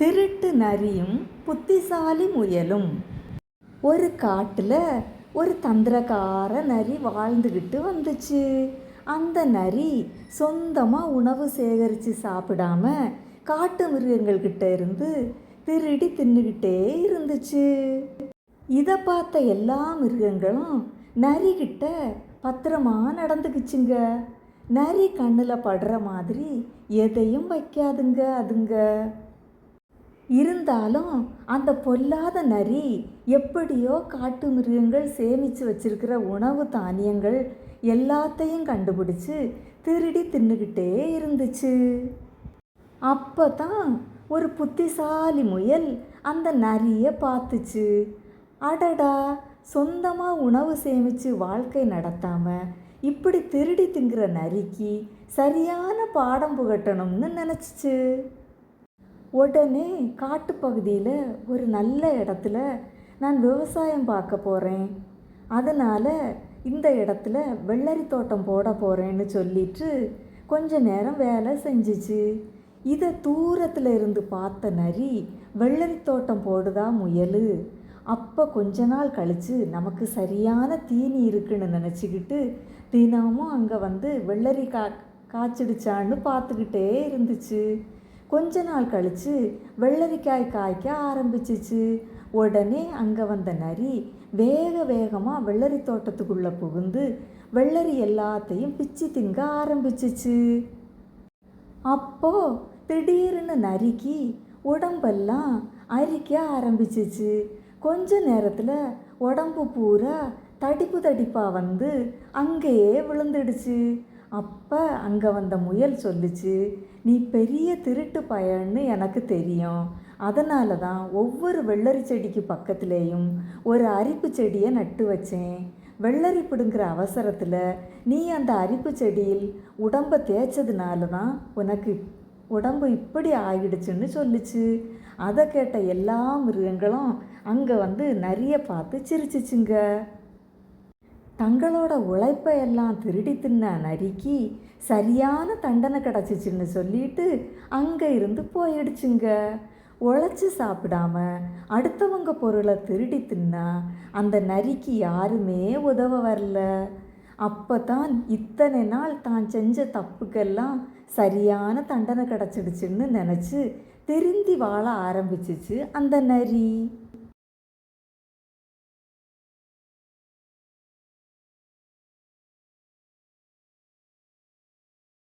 திருட்டு நரியும் புத்திசாலி முயலும். ஒரு காட்டில் ஒரு தந்திரக்கார நரி வாழ்ந்துக்கிட்டு வந்துச்சு. அந்த நரி சொந்தமாக உணவு சேகரித்து சாப்பிடாம காட்டு மிருகங்கள்கிட்ட இருந்து திருடி தின்னுக்கிட்டே இருந்துச்சு. இதை பார்த்த எல்லா மிருகங்களும் நரிக்கிட்ட பத்திரமா நடந்துக்குச்சுங்க. நரி கண்ணில் படுற மாதிரி எதையும் வைக்காதுங்க அதுங்க. இருந்தாலும் அந்த பொல்லாத நரி எப்படியோ காட்டு மிருகங்கள் சேமித்து வச்சிருக்கிற உணவு தானியங்கள் எல்லாத்தையும் கண்டுபிடிச்சு திருடி தின்னுக்கிட்டே இருந்துச்சு. அப்போ தான் ஒரு புத்திசாலி முயல் அந்த நரியை பார்த்துச்சு. அடடா சொந்தமாக உணவு சேமித்து வாழ்க்கை நடத்தாமல் இப்படி திருடி திங்கிற நரிக்கு சரியான பாடம் புகட்டணும்னு நினச்சிச்சு. உடனே காட்டுப்பகுதியில் ஒரு நல்ல இடத்துல நான் விவசாயம் பார்க்க போகிறேன் அதனால் இந்த இடத்துல வெள்ளரி தோட்டம் போட போகிறேன்னு சொல்லிட்டு கொஞ்ச நேரம் வேலை செஞ்சிச்சு. இதை தூரத்தில் இருந்து பார்த்த நரி வெள்ளரி தோட்டம் போடுதா முயல்? அப்போ கொஞ்ச நாள் கழித்து நமக்கு சரியான தீனி இருக்குன்னு நினச்சிக்கிட்டு தினமும் அங்கே வந்து வெள்ளரி கா காய்ச்சிடுச்சான்னு பார்த்துக்கிட்டே இருந்துச்சு. கொஞ்ச நாள் கழித்து வெள்ளரிக்காய் காய்க்க ஆரம்பிச்சிச்சு. உடனே அங்கே வந்த நரி வேக வேகமாக வெள்ளரி தோட்டத்துக்குள்ளே புகுந்து வெள்ளரி எல்லாத்தையும் பிச்சு திங்க ஆரம்பிச்சிச்சு. அப்போ திடீர்னு நரிக்கு உடம்பெல்லாம் அரிக்க ஆரம்பிச்சிச்சு. கொஞ்ச நேரத்தில் உடம்பு பூரா தடிப்பு தடிப்பாக வந்து அங்கேயே விழுந்துடுச்சு. அப்போ அங்கே வந்த முயல் சொல்லுச்சு நீ பெரிய திருட்டு பயன்னு எனக்கு தெரியும். அதனால தான் ஒவ்வொரு வெள்ளரி செடிக்கு பக்கத்துலேயும் ஒரு அரிப்பு செடியை நட்டு வச்சேன். வெள்ளரி பிடுங்குற அவசரத்தில் நீ அந்த அரிப்பு செடியில் உடம்பை தேய்ச்சதுனால தான் உனக்கு உடம்பு இப்படி ஆகிடுச்சுன்னு சொல்லுச்சு. அதை கேட்ட எல்லா மிருகங்களும் அங்கே வந்து நிறைய பார்த்து சிரிச்சிச்சுங்க. தங்களோட உழைப்பை எல்லாம் திருடி தின்ன நரிக்கு சரியான தண்டனை கிடச்சிச்சின்னு சொல்லிட்டு அங்கே இருந்து போயிடுச்சுங்க. உழைச்சி சாப்பிடாம அடுத்தவங்க பொருளை திருடி தின்னா அந்த நரிக்கு யாருமே உதவ வரல. அப்போ தான் இத்தனை நாள் தான் செஞ்ச தப்புக்கெல்லாம் சரியான தண்டனை கிடச்சிடுச்சுன்னு நினச்சி திருந்தி வாழ ஆரம்பிச்சிச்சு அந்த நரி.